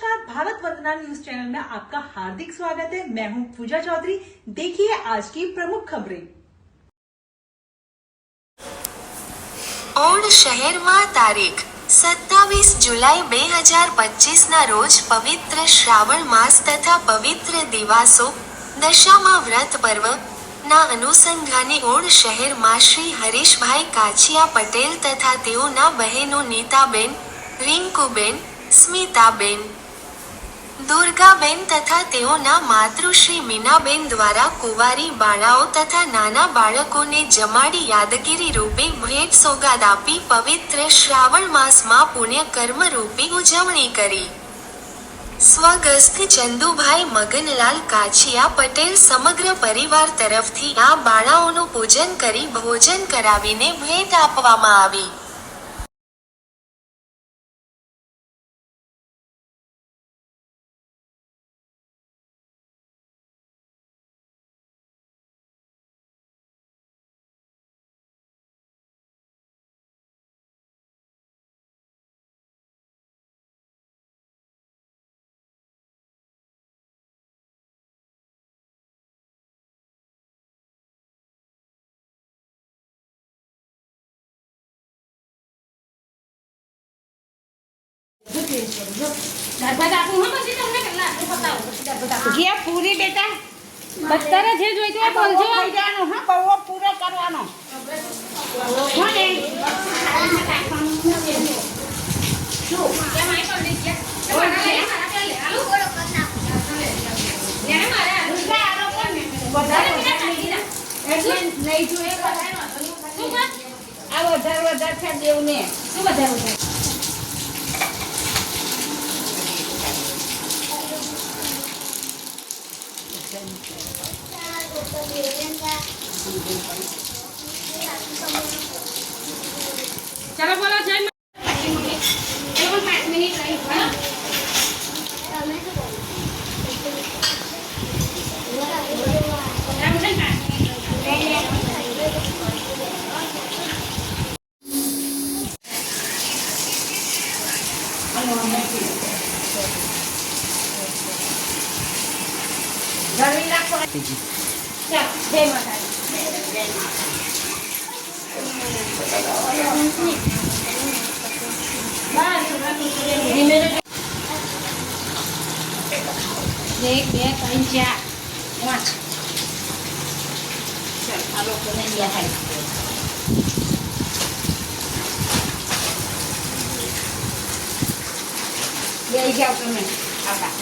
नमस्कार भारत वंदना news channel में आपका हार्दिक स्वागत है मैं हूं पूजा चौधरी देखिए आज की प्रमुख खबरें ઓડ શહેરમાં તારીખ સત્તાવીસ જુલાઈ બે હજાર પચીસના રોજ પવિત્ર શ્રાવણ માસ તથા પવિત્ર દિવાસો દશામાં વ્રત પર્વ ના અનુસંધાને ઓડ શહેરમાં શ્રી હરીશભાઈ કાછિયા પટેલ તથા તેઓના બહેનો નીતાબેન રિંકુબેન સ્મિતાબેન દુર્ગાબેન તથા તેઓના માતૃશ્રી મીનાબેન દ્વારા કુંવારી બાળાઓ તથા નાના બાળકોને જમાડી યાદગીરી રૂપે ભેટ સોગાદ આપી પવિત્ર શ્રાવણ માસમાં પુણ્ય કર્મ રૂપે ઉજવણી કરી. સ્વગસ્થ ચંદુભાઈ મગનલાલ કાછિયા પટેલ સમગ્ર પરિવાર તરફથી આ બાળાઓનું પૂજન કરી ભોજન કરાવીને ભેટ આપવામાં આવી. ઘી પૂરી બેટા. બસ્તર જે જોઈ તો બોલજો. હા બહુ પૂરો કરવાનો વધારે વધારે છે દેવને. ને શું બધા ચાલો બોલો જય મા- એ પણ પાંચ મિનિટ રહી હા? રામ છે ને પાંચ મિનિટ. ધરી રાખો ચાલો, જય માતાજી. ધીમે રહે. એક બે ત્રણ ચાર પાંચ આ લોકોને બેહાય બેહી જાઓ તમે આકા